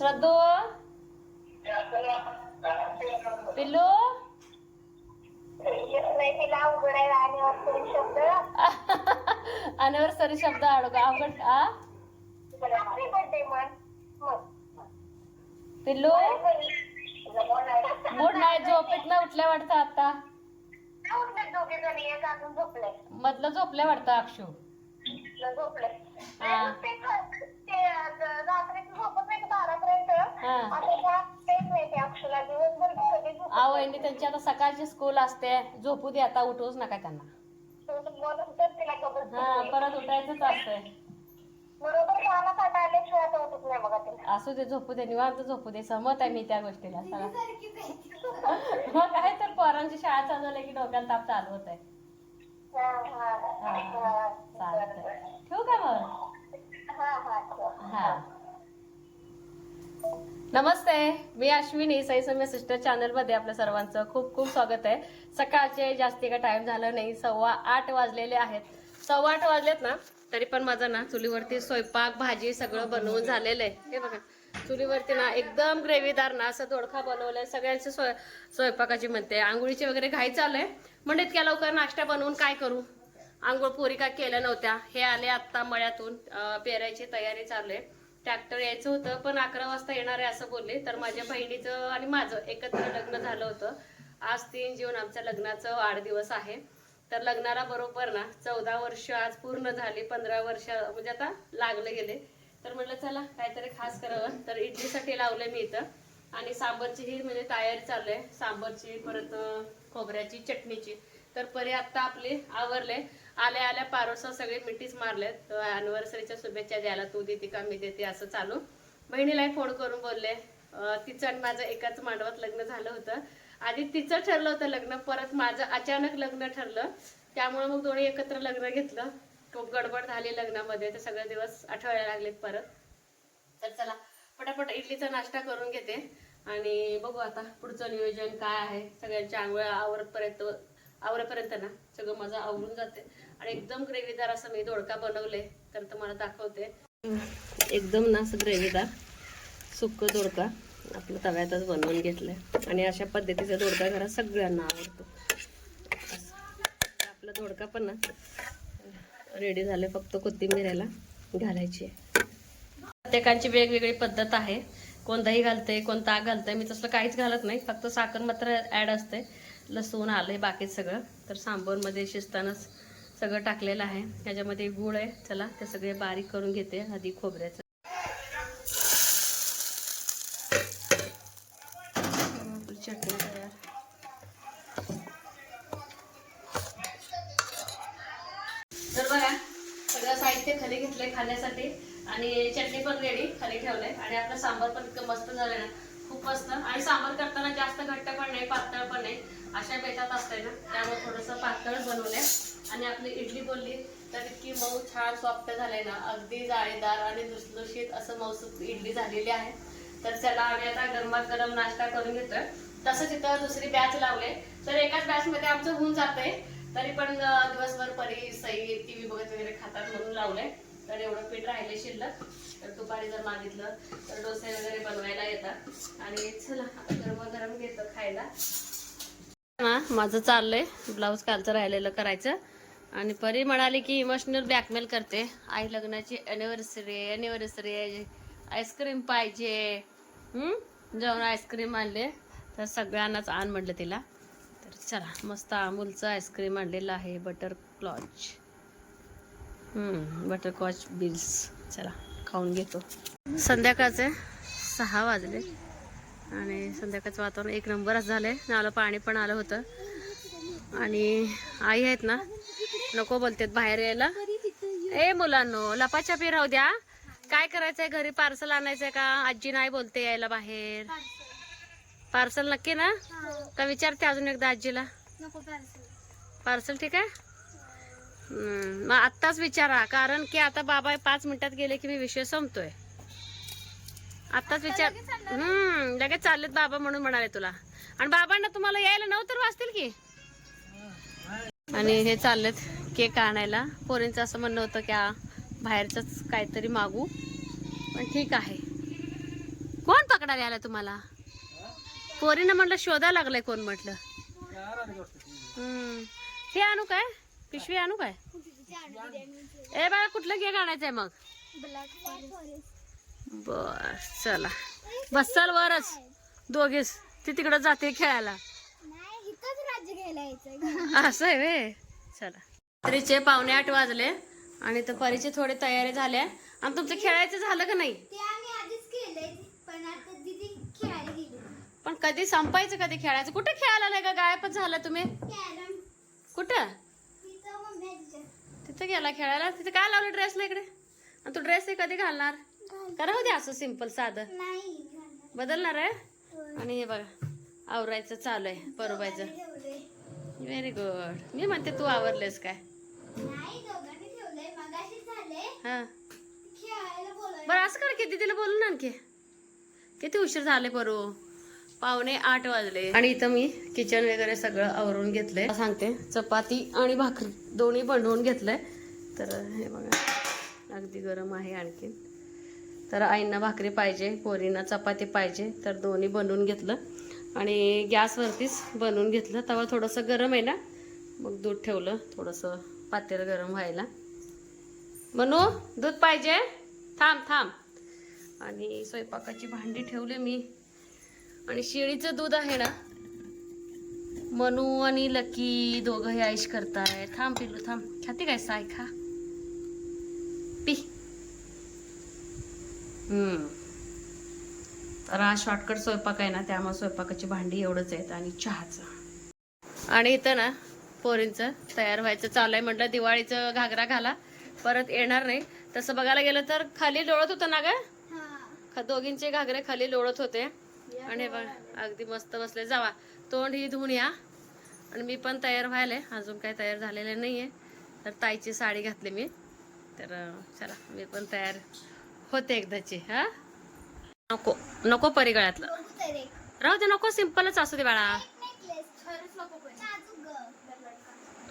श्रद्धू? पिल्लू? अनिव्हर्सरी शब्द अडग अवघड आ? पिल्लू? मूड नाही झोपेत ना उठल्या वाटतं आता? मधलं झोपल्या वाटतं अक्षू? झोपले. ते रात्रीचं झोपत नाही का बारापर्यंत? हा. आता जागतेच नाही ते अक्षला दिवसभर ती कधी झोपत आ वहिनी त्यांची आता सकाळची स्कूल असते. झोपू दे आता उठवूच नका त्यांना. नाही. तर तिला हा. परत उठायचंच असतंय. बरोबर गाणं काटा आल्याशिवाय आता उठत नाही बघा तिला. असू दे झोपू दे निवांत झोपू दे. सहमत आहे मी त्या गोष्टीला. चला मग काय तर पोरांची शाळा चालू झाली की डोक्याला ताप चालू होत आहे हा, हा, हा. चालतंय. ठेवू का मग? हा, नमस्ते मी अश्विनी साई सौम्य सिस्टर चॅनलमध्ये आपल्या सर्वांचं खूप खूप स्वागत आहे. सकाळचे जास्ती का टाइम झालं नाही सव्वा आठ वाजलेले आहेत. सव्वा आठ वाजलेत ना तरी पण माझं ना चुलीवरती स्वयंपाक भाजी सगळं बनवून झालेलं आहे. हे बघा चुलीवरती ना एकदम ग्रेव्हीदार ना असं दोडखा बनवलंय. सगळ्यांचे स्वय स्वयंपाकाची म्हणते आंघोळीची वगैरे घाई चालू आहे. म्हणजे इतक्या लवकर नाश्ता बनवून काय करू? आंघोळ पोरी काय केल्या नव्हत्या. हे आले आत्ता मळ्यातून पेरायची तयारी चालू आहे. ट्रॅक्टर यायचं होतं पण अकरा वाजता येणार आहे असं बोलले. तर माझ्या बहिणीचं आणि माझं एकत्र लग्न झालं होतं. आज तीन जून आमच्या लग्नाचं वाढदिवस आहे. तर लग्नाला बरोबर ना चौदा वर्ष आज पूर्ण झाली पंधरा वर्ष म्हणजे आता लागले गेले. तर म्हटलं चला काहीतरी खास करावं. तर इडलीसाठी लावलंय मी इथं. आणि सांबरची ही म्हणजे तयारी चालू आहे. सांबरची परत खोबऱ्याची चटणीची. तर परी आत्ता आपली आवरले. आल्या आल्या पारोसा सगळे मिठीच मारलेत. अनिव्हर्सरीच्या शुभेच्छा द्यायला तू देते का मी देते असं चालू. बहिणीलाही फोन करून बोलले. तिचं आणि माझं एकाच मांडवात लग्न झालं होतं. आधी तिचं ठरलं होतं लग्न परत माझं अचानक लग्न ठरलं. त्यामुळे मग दोन्ही एकत्र लग्न घेतलं. खूप गडबड झाली लग्नामध्ये तर सगळे दिवस आठवायला लागलेत परत. तर चला पटापट इडलीचा नाश्ता करून घेते. आणि बघू आता पुढचं नियोजन काय आहे. सगळ्यांच्या आंघोळ आवरतपर्यंत आवरेपर्यंत ना सगळं माझं आवरून जाते. आणि एकदम ग्रेव्हीदार असं मी दोडका बनवले तर तुम्हाला दाखवते. एकदम ना असं ग्रेव्हीदार सुक्क दोडका आपलं तव्यातच बनवून घेतलंय. आणि अशा पद्धतीचा दोडका घरात सगळ्यांना आवडतो. असं. आपला दोडका पण ना रेडी झाले फक्त कोथिंबीराला घालायची आहे. वेगवेगळी पद्धत आहे. कोण दही घालते कोण ताक घालते मी तसलं काहीच घालत नाही. फक्त साखर मात्र ॲड असते. लसूण आलंय बाकी सगळं. तर सांबरमध्ये शिजतानाच सगळं टाकलेलं आहे. ह्याच्यामध्ये गुळ आहे. चला ते सगळे बारीक करून घेते आधी खोबऱ्याचं. चटणी तयार. तर बघा सगळं साहित्य खाली घेतलंय खाण्यासाठी. आणि चटणी पण रेडी खाली ठेवलंय. आणि आपलं सांबार पण इतकं मस्त झालाय ना. खूप मस्त आणि सांबार करताना जास्त घट्ट पण नाही पातळ पण नाही. अशा बेतात असतंय ना. त्यामुळे थोडंसं पातळ बनवलंय आणि आपली इडली बोलली तर इतकी मऊ छान सॉफ्ट झाले ना. अगदी जाळीदार आणि लुसलुशीत असं मऊसूत इडली झालेली आहे. तर चला आम्ही आता गरमात गरम नाश्ता करून घेतोय. तसंच इथं दुसरी बॅच लावले. तर एकाच बॅच मध्ये आमचं होऊन जातंय. तरी पण दिवसभर परी सई टीव्ही बघत वगैरे खातात म्हणून लावलंय. तर एवढं पीठ राहिले शिल्लक. तर दुपारी जर मागितलं तर डोसे वगैरे बनवायला येतात. आणि चला आता गरम गरम घेतो खायला. ना माझं चाललंय. ब्लाऊज कालचं राहिलेलं करायचं. आणि परी म्हणाली की इमोशनल ब्लॅकमेल करते. आई लग्नाची अॅनिव्हर्सरी अॅनिव्हर्सरी आईस्क्रीम पाहिजे. जेवण आईस्क्रीम आणले. तर सगळ्यांनाच आण म्हटलं तिला. तर चला मस्त अमूलचं आईस्क्रीम आणलेलं आहे. बटर क्लॉच बटर क्लॉच बिल्स चला. खाऊन घेतो. संध्याकाळचे सहा वाजले आणि संध्याकाळचं वातावरण एक नंबरच झालंय. नाला पाणी पण आलं होतं. आणि आई आहेत ना नको बोलतेत बाहेर यायला. ए मुलांनो लपाछपी राहू द्या. काय करायचंय घरी? पार्सल आणायचंय का? आजी नाही बोलते यायला बाहेर. पार्सल नक्की ना? का विचारते अजून एकदा आजीला? पार्सल ठीक आहे? मग आत्ताच विचारा कारण की आता बाबा पाच मिनिटात गेले की मी विषय संपतोय. आत्ताच विचार हम्म लगेच चाललेत बाबा म्हणून म्हणाले तुला. आणि बाबांना तुम्हाला यायला नऊ तर वाजतील की? आणि हे चाललेत केक आणायला. पोरींचं असं म्हणणं होतं की बाहेरचंच काहीतरी मागू. पण ठीक आहे. कोण पकडायला आला तुम्हाला? पोरीनं म्हटलं शोधा लागलाय कोण? म्हटलं. हम्म. हे आणू काय? पिशवी आणू काय? ए बाळा कुठलं केक आणायचंय मग? बर चला. बसाल वरच. दोघेच. ती तिकडं जाते खेळायला. असं आहे वे चला. रात्रीचे पावणे आठ वाजले आणि तर परीचे थोडे तयारी झाल्या आणि तुमचं खेळायचं झालं का नाही? पण कधी संपायचं कधी खेळायचं? कुठे खेळायला नाही का गायबच झालं तुम्ही. कुठं तिचं मम्मी आहे तिच्या तिथं गेला खेळायला. तिथं काय लावलं ड्रेसला इकडे? आणि तू ड्रेस कधी घालणार? करा होते असं सिंपल साधं. बदलणार आहे. आणि हे बघा आवरायचं चालू आहे ठेवलंय. व्हेरी गुड मी म्हणते तू आवरलेस काय? हा. बरं असं कर किती तिला बोलू ना आणखी किती उशीर झाले बरो पावणे आठ वाजले. आणि इथं मी किचन वगैरे सगळं आवरून घेतलंय. सांगते चपाती आणि भाकरी दोन्ही बनवून घेतलंय. तर हे बघा अगदी गरम आहे आणखीन तर आईंना भाकरी पाहिजे पोरींना चपाती पाहिजे तर दोन्ही बनवून घेतलं. आणि गॅसवरतीच बनवून घेतलं. तेव्हा थोडंसं गरम आहे ना मग दूध ठेवलं थोडंसं पातेलं गरम व्हायला. म्हणू दूध पाहिजे? थांब थांब. आणि स्वयंपाकाची भांडी ठेवली मी. आणि शेळीचं दूध आहे ना? मनू आणि लकी दोघं हे आईश करताय थांब पिलू थांब. खाते काय साय खा. पी. हम्म. तर हा शॉर्टकट स्वयंपाक आहे ना त्यामुळे स्वयंपाकाची भांडी एवढंच आहेत आणि चहाचं. आणि इथं ना पोरींचं तयार व्हायचं चालू आहे. म्हटलं दिवाळीचं घागरा घाला. परत येणार नाही. तसं बघायला गेलं तर खाली लोळत होतं ना ग? हा. ख- दोघींचे घागरे खाली लोळत होते. आणि बघ अगदी मस्त बसले. जावा तोंड ही धुवून या. आणि मी पण तयार व्हायले. अजून काही तयार झालेले आहे तर ताईची साडी घातली मी. तर चला मी पण तयार होते एकदाची हा? नको नको परिगळ्यातलं. राहू दे नको सिम्पलच असू दे बाळा.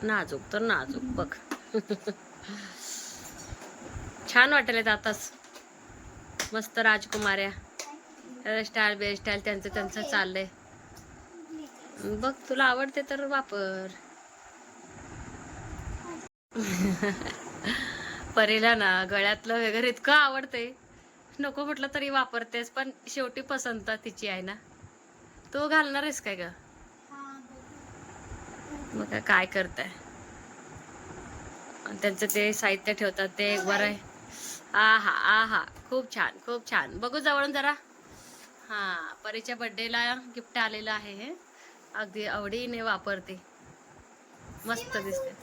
नाजूक तर नाजूक बघ. छान वाटेल आताच. मस्त राजकुमार्या हेअरस्टाईल बेअरस्टाईल त्यांचं त्यांचं चाललंय. बघ तुला आवडते तर वापर. परीला ना गळ्यातलं वगैरे इतकं आवडते नको म्हटलं तरी वापरतेस पण शेवटी पसंत तिची आहे ना. तू घालणार आहेस काय ग? मग काय- करताय? त्यांचं ते साहित्य ठेवतात ते एक बरं आहे. आहा आहा. खूप छान खूप छान. बघू जवळून जरा. हा परीच्या बर्थडेला गिफ्ट आलेलं आहे हे. अगदी आवडीने वापरते. मस्त दिसते.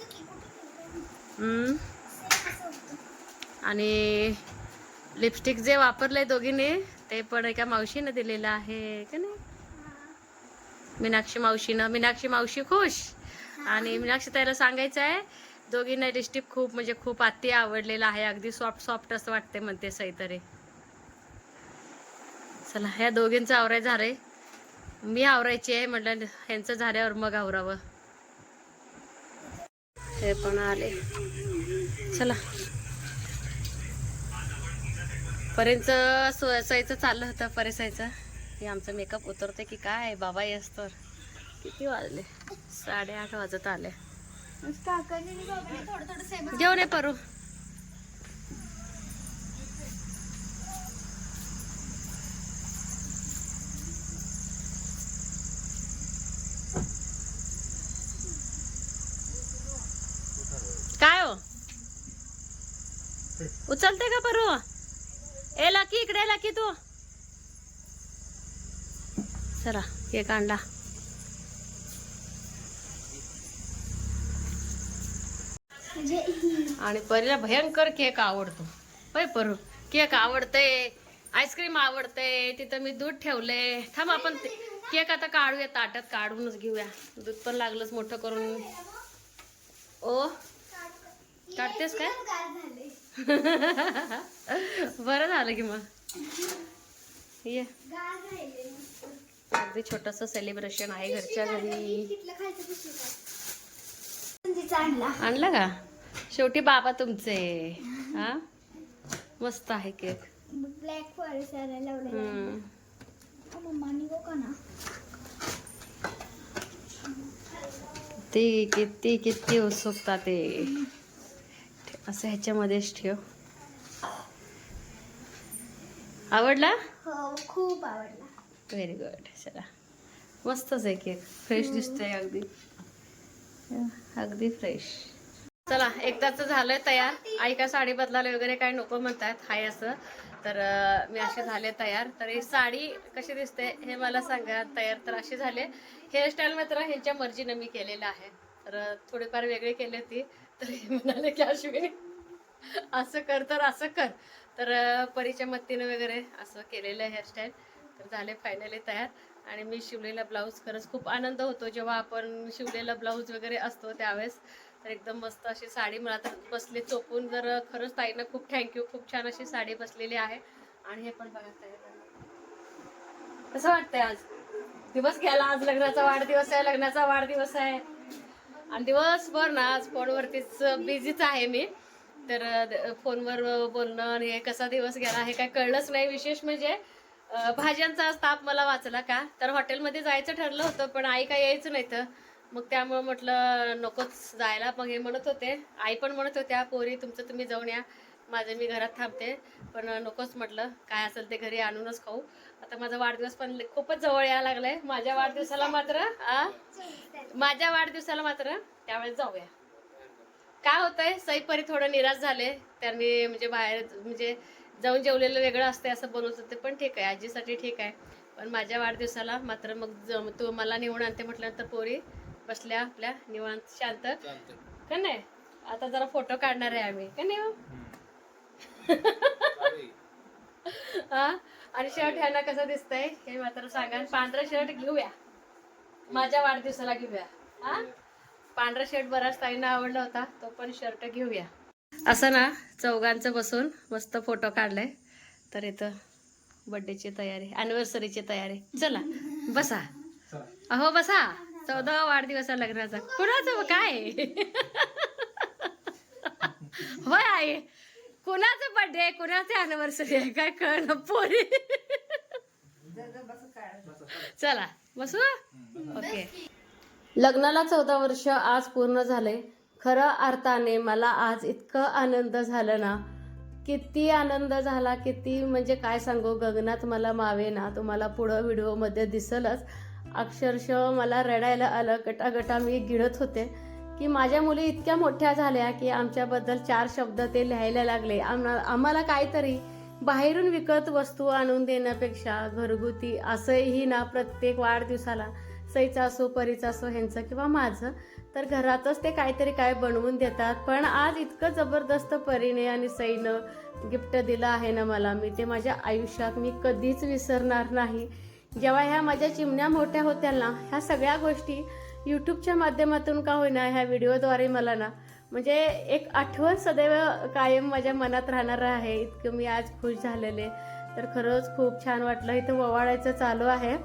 आणि लिपस्टिक जे वापरलंय दोघींनी ते पण एका मावशीनं दिलेलं आहे का नाही. मीनाक्षी मावशीनं. मीनाक्षी मावशी खुश. आणि मीनाक्षी ताईला सांगायचं आहे दोघींना लिपस्टिक खूप म्हणजे खूप अति आवडलेलं आहे. अगदी सॉफ्ट सॉफ्ट असं वाटते म्हणते सईतरे चला ह्या दोघींचं आवराय झालंय. मी आवरायची आहे म्हटलं ह्यांचं झाल्यावर मग आवरावं. हे पण आले. चला. पर्यंत सईचं चाललं होतं परेसायचं हे आमचं मेकअप उतरते की काय? बाबा येस तर किती वाजले? साडेआठ वाजत आले. जेवण आहे परू काय हो उचलते का परू? ए लाकी इकडे लाकी तू. चला केक आणला. आणि परीला भयंकर केक आवडतो. होय परू? केक आवडते आईस्क्रीम आवडते तिथं मी दूध ठेवले. थांब आपण केक आता काढूया ताटात काढूनच घेऊया. दूध पण लागलंच मोठं करून. ओ काढतेस काय? बरं झालं की मग. ये. अगदी छोटस सेलिब्रेशन आहे घरच्या घरी. आणला का? शेवटी बाबा तुमचे. हा? मस्त आहे केक. ब्लॅक फॉरेस्ट लावलेला हम्म. मम्मा निघू का ना? ते किती किती उत्सुकता ते. असं ह्याच्यामध्येच ठेव. आवडला? हो खूप आवडला. व्हेरी गुड चला. मस्तच आहे केक. फ्रेश दिसतोय अगदी. अगदी फ्रेश चला एकदाच झालंय तयार. आई का साडी बदलायला वगैरे काय नको म्हणतात. हाय असं. तर मी असे झाले तयार. तर ही साडी कशी दिसते हे मला सांगा. तयार तर अशी झाले. हेअरस्टाईल मात्र ह्यांच्या मर्जीनं मी केलेलं आहे. तर थोडीफार वेगळी केली होती. तर हे म्हणाले की अश्विनी असं कर तर असं कर. तर परीच्या मत्तीनं वगैरे असं केलेलं हेअरस्टाईल तर झाले फायनली तयार. आणि मी शिवलेला ब्लाऊज खरंच खूप आनंद होतो. जेव्हा आपण शिवलेला ब्लाऊज वगैरे असतो त्यावेळेस तर एकदम मस्त अशी साडी मला तर बसली. चोपून जर खरंच ताईनं खूप थँक्यू खूप छान अशी साडी बसलेली आहे. आणि हे पण बघा कसं वाटतंय आज? दिवस गेला आज लग्नाचा वाढदिवस आहे लग्नाचा वाढदिवस आहे. आणि दिवसभर ना आज फोनवरतीच बिझीच आहे मी. तर फोनवर बोलणं आणि हे कसा दिवस गेला हे काय कळलंच नाही. विशेष म्हणजे भाज्यांचा ताप मला वाचला का? तर हॉटेलमध्ये जायचं ठरलं होतं पण आई काय यायचं नाही तर मग त्यामुळं म्हटलं नकोच जायला. मग हे म्हणत होते. आई पण म्हणत होत्या पोरी तुमचं तुम्ही जाऊन या. माझं मी घरात थांबते. पण नकोच म्हटलं. काय असेल ते घरी आणूनच खाऊ. आता माझा वाढदिवस पण खूपच जवळ यायला लागलाय. माझ्या वाढदिवसाला मात्र माझ्या वाढदिवसाला मात्र त्यावेळेस जाऊया. काय होतंय? सईपरी थोडं निराश झाले. त्यांनी म्हणजे बाहेर म्हणजे जाऊन जेवलेलं वेगळं असते असं बोलत होते पण ठीक आहे. आजीसाठी ठीक आहे. पण माझ्या वाढदिवसाला मात्र मग जम तू मला निवडून आणते म्हटल्यानंतर पोरी बसल्या आपल्या निवांत शांत. का नाही? आता जरा फोटो काढणार आहे आम्ही. का नाही हा? आणि शर्ट ह्यांना कसं दिसतंय? हे मात्र सांगा. पांढरा शर्ट घेऊया. माझ्या वाढदिवसाला घेऊया. हा? पांढरा शर्ट बराच ताईंना आवडला होता. तो पण शर्ट घेऊया. असं ना चौघांचं बसून मस्त फोटो काढलाय. तर इथं बर्थडेची तयारी अॅनिव्हर्सरीची तयारी. चला बसा. अहो बसा. चौदा वाढदिवस लग्नाचा. कुणाचं? काय? होय आहे कुणाचं बर्थडे कुणाचं अनिव्हर्सरी आहे? काय कळलं? पोरी. चला बसू? ओके लग्नाला चौदा वर्ष आज पूर्ण झाले. खरं अर्थाने मला आज इतकं आनंद झालं ना. किती आनंद झाला किती म्हणजे काय सांगू? गगनात मला मावे ना तुम्हाला पुढं व्हिडिओमध्ये दिसलच. अक्षरशः मला रडायला आलं. गटागटा मी गिळत होते. की माझ्या मुली इतक्या मोठ्या झाल्या की आमच्याबद्दल चार शब्द ते लिहायला लागले. आम्हाला आम्हाला काहीतरी बाहेरून विकत वस्तू आणून देण्यापेक्षा घरगुती असंही ना प्रत्येक वाढदिवसाला सईचा असो परीचा असो ह्यांचं किंवा माझं तर घरातच ते काहीतरी काय बनवून देतात. पण आज इतकं जबरदस्त परीने आणि सईनं गिफ्ट दिलं आहे ना मला मी ते माझ्या आयुष्यात मी कधीच विसरणार नाही. जेव्हा ह्या माझ्या चिमण्या मोठ्या होत्या ना ह्या सगळ्या गोष्टी यूट्यूबच्या माध्यमातून का होईना ह्या व्हिडिओद्वारे मला ना म्हणजे एक आठवण सदैव कायम माझ्या मनात राहणार आहे. इतकं मी आज खुश झालेले. तर खरंच खूप छान वाटलं. इथं ओवाळायचं चालू आहे.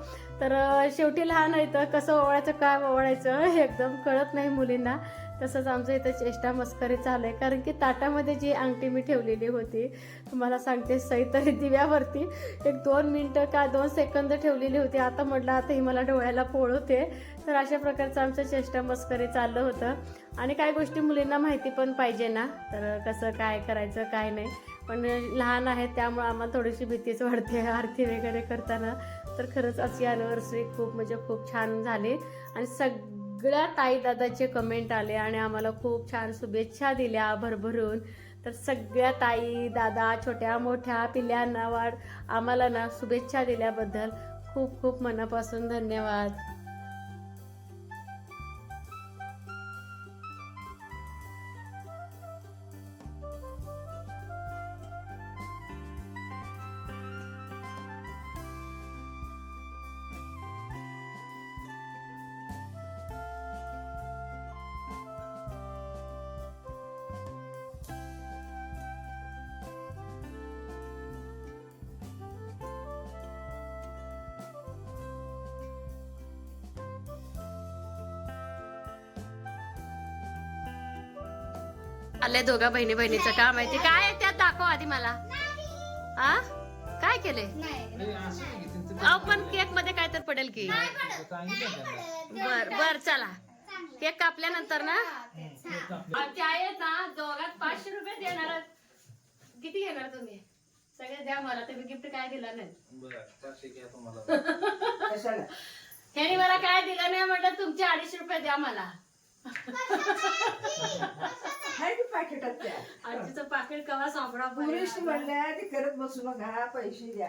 तर शेवटी लहान आहे तर कसं ओवाळायचं काय ओवाळायचं एकदम कळत नाही मुलींना. तसंच आमचं इथं चेष्टा मस्करी चालू आहे. कारण की ताटामध्ये जी अंगठी मी ठेवलेली होती तुम्हाला सांगते सई तरी दिव्यावरती एक दोन मिनटं का दोन सेकंद ठेवलेली होती. आता म्हटलं आता ही मला डोळ्याला पोळवते तर अशा प्रकारचं आमचं चेष्टा मस्करी चाललं होतं. आणि काही गोष्टी मुलींना माहिती पण पाहिजे ना. तर कसं काय करायचं काय नाही. पण लहान आहेत त्यामुळं आम्हाला थोडीशी भीतीच वाढते आरती वगैरे करताना. तर खरंच अशी ॲनिव्हर्सरी खूप म्हणजे खूप छान झाली. आणि सगळ्या ताई दादाचे कमेंट आले आणि आम्हाला खूप छान शुभेच्छा दिल्या भरभरून. तर सगळ्या ताई दादा छोट्या मोठ्या पिल्यांना वाढ आम्हाला ना शुभेच्छा दिल्याबद्दल खूप खूप मनापासून धन्यवाद. आले दोघा बहिणी बहिणीचं काम आहे. ते काय आहे त्यात दाखव आधी मला. हा? काय केले नाही अहो पण केकमध्ये काय तर पडेल की. बर बर चला. केक कापल्यानंतर ना? आमच्या आहेत ना दोघात पाचशे रुपये देणार किती घेणार तुम्ही? सगळे द्या मला तुम्ही गिफ्ट काय दिलं नाही. ह्यानी मला काय दिलं नाही म्हटलं तुमचे अडीचशे रुपये द्या मला. हाय की पाकिटात त्या? आजीचं पाकिट कवा सांभाळा पुरुष म्हणल्या ते करत बसू नका पैसे द्या.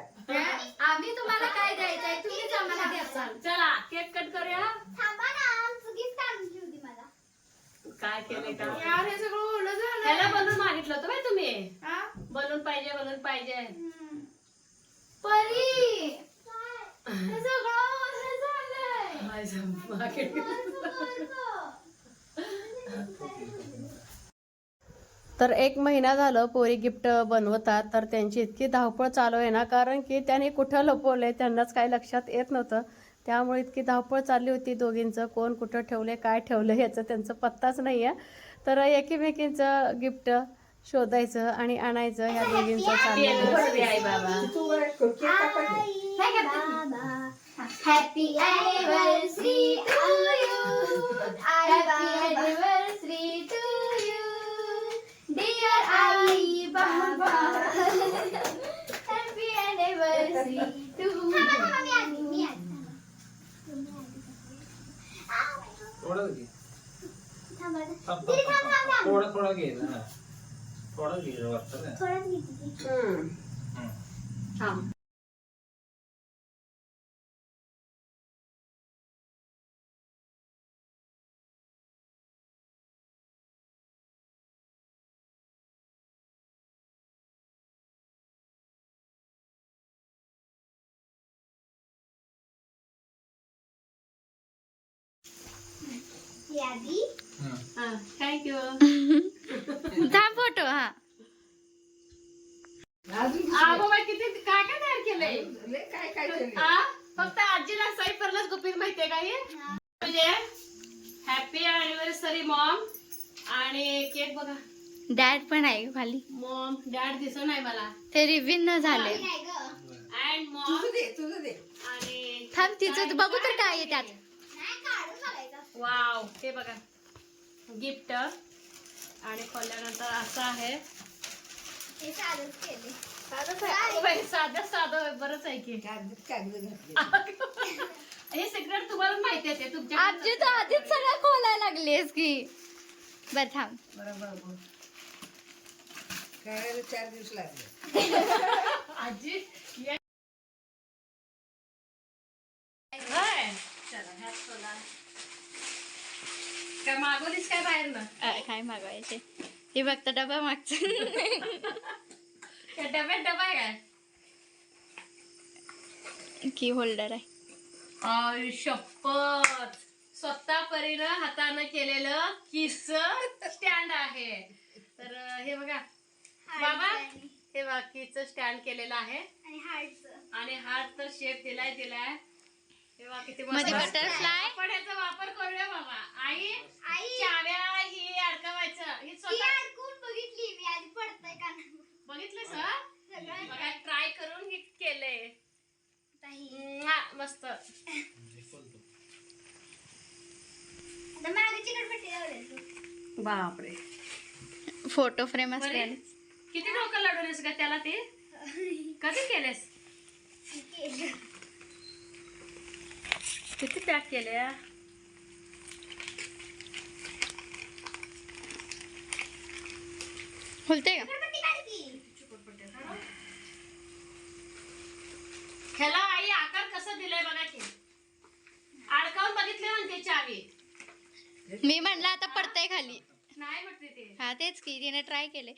आम्ही तुम्हाला काय द्यायचंय तुम्हीच आम्हाला द्यायचा चला केक कट करूया? थांबा ना आमचं गिफ्ट आणली होती मला. काय केलंय का यार हे सगळं ओलं झालं ह्याला बलून मागितलं होतं बाई तुम्ही. हा? बलून पाहिजे बलून पाहिजे. परी! हे सगळं ओलं झालंय. माझं. तर एक महिना झालं पोरी गिफ्ट बनवतात तर त्यांची इतकी धावपळ चालू आहे ना कारण की त्यांनी कुठं लपवलंय त्यांनाच काही लक्षात येत नव्हतं त्यामुळे इतकी धावपळ चालली होती दोघींचं कोण कुठं ठेवले काय ठेवलं याचं त्यांचं पत्ताच नाही आहे तर एकमेकींचं गिफ्ट शोधायचं आणि आणायचं ह्या दोघींचं चाललेलं आहे बाबा तू वर केक कापायचे happy anniversary to you happy anniversary to you dear आई बाबा हॅपी अॅनिव्हर्सरी टू थोडं घे थांब, थांब, थांब, थांब. थोडं थोडं घे ना थोडं घे वाटतं ना हम्म. थांब. यादी हम्म. हा थँक्यू थांब फोटो हा अजून आ बाबा किती काय लय काय काय केलं फक्त आजीला सई परलाच गुपित माहितीये का हे? म्हणजे हॅपी अॅनिव्हर्सरी मॉम आणि केक बघा. डॅड पण आहे खाली. मॉम डॅड दिसत नाही मला. ते रिव्हिन न झाले अँड मॉम तुझं दे तुझं दे. आणि थांब तिचं बघू तर काय आहे त्यात. वाव हे बघा. गिफ्ट आणि खोलल्यानंतर असं आहे. साधं साधं बरंच आहे की. कागद कागद घातले हे सिक्रेट तुम्हाला माहिती आहे ते तुमच्या आजी तर आधीच सगळं खोलायला लागलीस की. बर थांब. बरोबर करायला चार दिवस लागले. आजी ये. होय. चला, ह्यात खोला. काय मागवलीस काय बाहेर ना अ, काय मागवायचे? हे बघता डबा मागचं डब्यात डबा आहे काय की होल्डर आहे? शपथ. स्वतः परीनं हातानं केलेलं किस स्टँड आहे. तर हे बघा. बाबा हे बघा किस स्टँड केलेलं आहे. आणि हार्ट तर शेप दिलाय दिलाय. हे butterfly? आपण याचा वापर करूया बाबा. आई चाव्या ही अडकवायचं. ही स्वतः बघितलंस हं? बघा ट्राय करून हे केलंय म्वा, मस्त. बापरे. Photo frame. असते किती डोकं लढवलेस का त्याला ते? कधी केलेस? किती पॅक केले? खुलते का? ह्याला कसं दिलाय बघा की. अडकावून बघितले म्हणते चावी मी म्हणलं आता पडतंय खाली. नाही म्हटते ते. हा तेच की तिने ट्राय केले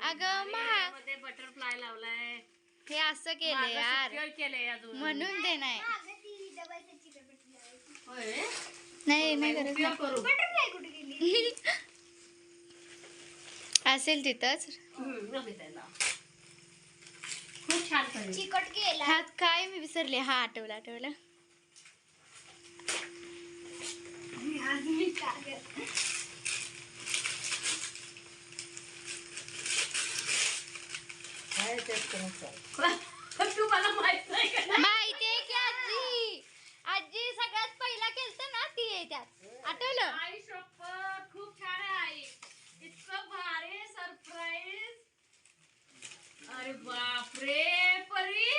अगं मा मध्ये बटरफ्लाय लावलाय. हे असं केलंय यार. secure केलंय अजून. म्हणून ते नाही होय? नाही नाही गरज उपयोग करू. नाही. असेल तिथंच. हम्म, लाव. खूप छान चिकट केला हा काय मी विसरले. हा आठवला आठवला. आज माहिती आहे की आजी? आजी सगळ्यात पहिला केलत ना ती आहे त्यात. आठवलं? अरे बापरे परी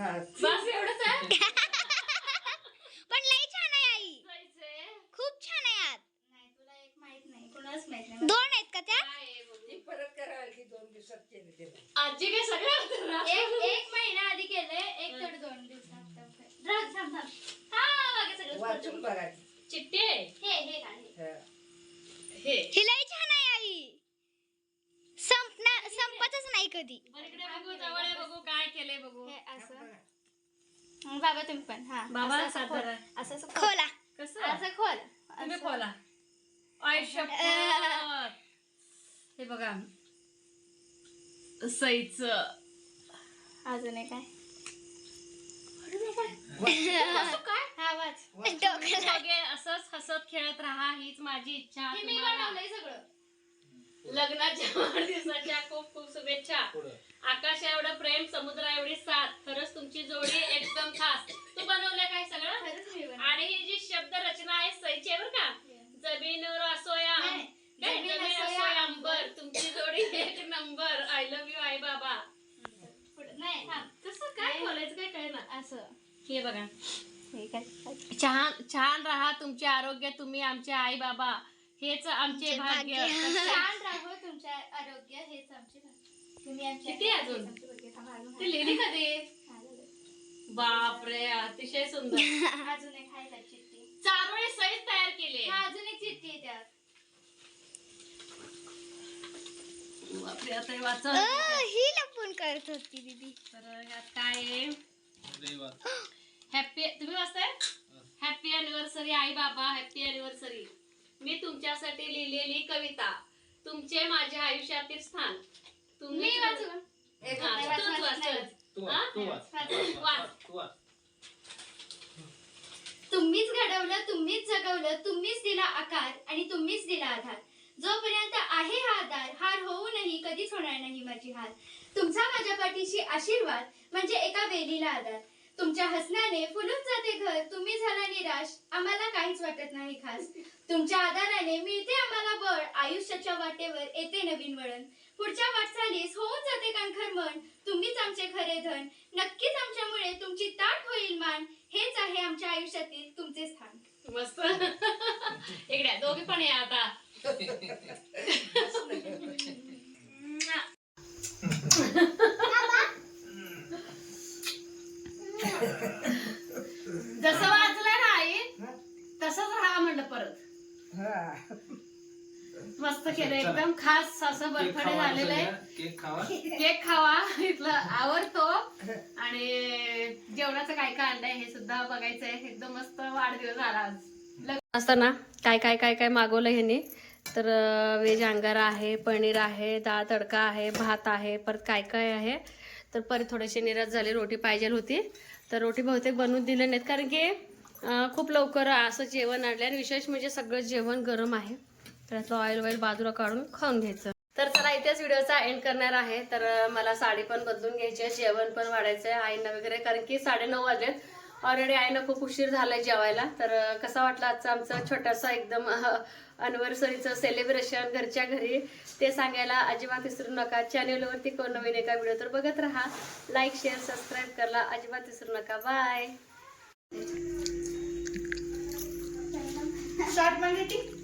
हा. बस एवढंच आहे पण लई छान आहे आई जायचंय. खूप छान आहे यात नाही तुला एक माहीत नाही कुणालाच माहीत नाही दोन आहेत का त्या काय आहे बघू. ती परत करायला की दोन दिवसात केले ते आजी काय सगळं एक एक महिना आधी केलंय एक तर दोन दिवसात राहत थांब थांब हा मागे सगळं वाचून स्पष्ट. बघायची चिट्टी आहे. हे हे काढ हे. हा. हे ही लई छान आहे आई संपणार संपतच नाही कधी बरं इकडे बघू जवळ आहे बघू काय केलंय बघू हे असं मग बाबा तुम्ही पण हा बाबा असं- असं खोल. साधारण. असं असं खोल. खोला कसं असं खोल तुम्ही असं. खोला आय शपथ हे बघा सईच अजून एक काय हा असंच हसत खेळत राहा हीच माझी इच्छा. हे मी तुम्हाला बनवलंय सगळं. लग्नाच्या वाढदिवसाच्या खूप खूप शुभेच्छा. पुढं. आकाश एवढं प्रेम समुद्र एवढी साथ. खरंच तुमची जोडी एकदम खास. तू बनवलं काय सगळं? खरंच मी बनवलं. आणि ही जी शब्द रचना आहे आहे बरं का? जमीनवर असो या नाही, अंबर तुमची जोडी एक नंबर आय लव्ह यू आई बाबा. नाही कसं काय बोलायचं काय ना असं. हे बघा. हे काय? छान छान राहा तुमचे आरोग्य तुम्ही आमचे आई बाबा. हेच आमचे भाग्य? छान राहो तुमच्या आरोग्य हेच आमचे भाग्य. तुम्ही आमचे किती अजून? ते लिहिली कधी. बापरे अतिशय सुंदर. अजून एक हाय लाइट चिठ्ठी चारोळे सहित तयार केले हा अजून एक चिठ्ठी आहे त्यात हे ही लपून करत होती दीदी. तर यात काय आहे? हॅपी तुम्ही वाचताय? हॅपी अॅनिव्हर्सरी आई बाबा हॅपी अॅनिव्हर्सरी मी तुमच्यासाठी लिहिलेली कविता. तुमचे माझ्या आयुष्यातील स्थान. तुम्ही मी वाचू का? एक नाही, तूच वाच, वाच, नाही, तूच. तू? वाच. तू वाच वाच. तू वाच. तुम्हीच घडवलं तुम्हीच जगवलं तुम्हीच दिला आकार आणि तुम्हीच दिला आधार. जोपर्यंत आहे हा आधार हार होऊनही कधीच होणार नाही माझी हार. तुमचा माझ्या पाठीशी आशीर्वाद म्हणजे एका वेलीला आधार. तुमच्या हसण्याने फुलून जाते घर तुम्ही झाला निराश आम्हाला काहीच वाटत नाही खास. तुमच्या आधाराने मिळते आम्हाला बळ आयुष्याच्या वाटेवर येते नवीन वळण. पुढच्या वाटचालीस होऊन जाते कणखर मन तुम्हीच आमचे खरे धन. नक्कीच आमच्यामुळे तुमची ताट होईल मान हेच आहे आमच्या आयुष्यातील तुमचे स्थान. मस्त. इकडे दोघे पण या आता. जसं वाचलं ना आई तसंच राहा म्हणलं परत. हा. मस्त केलं एकदम खास असं केक खावा झालेलं आहे. केक खावा. केक खावा इथलं आवडतो. आणि जेवणाचं काय काय आणलंय हे सुद्धा बघायचंय. एकदम मस्त वाढदिवस झाला आज. लग्न असताना काय काय काय काय मागवलं ह्यांनी? तर व्हेज अंगारा आहे पनीर आहे डाळ तडका आहे भात आहे परत काय काय आहे? तर परत थोडेसे निराश झाले रोटी पाहिजे होती. तर रोटी बहुतेक बनवून दिले नाहीत कारण की खूप लवकर असं जेवण आणलं आणि विशेष म्हणजे सगळं जेवण गरम आहे. त्यातलं ऑइल वॉईल बाजूला काढून खाऊन घ्यायचं. तर चला इथेच व्हिडिओचा एंड करणार आहे. तर मला साडी पण बदलून घ्यायची आहे जेवण पण वाढायचं आहे आईंना वगैरे कारण की साडेनऊ वाजलेत. ऑलरेडी आईनं खूप उशीर झालाय जेवायला. तर कसा वाटला आजचा आमचा छोटासा एकदम अनिव्हर्सरीचं सेलिब्रेशन घरच्या घरी. ते सांगायला अजिबात विसरू नका चॅनेलवरती कोण नवीन एका व्हिडिओ तर बघत राहा. लाईक शेअर सबस्क्राईब करायला अजिबात विसरू नका. बाय शॉर्ट ती.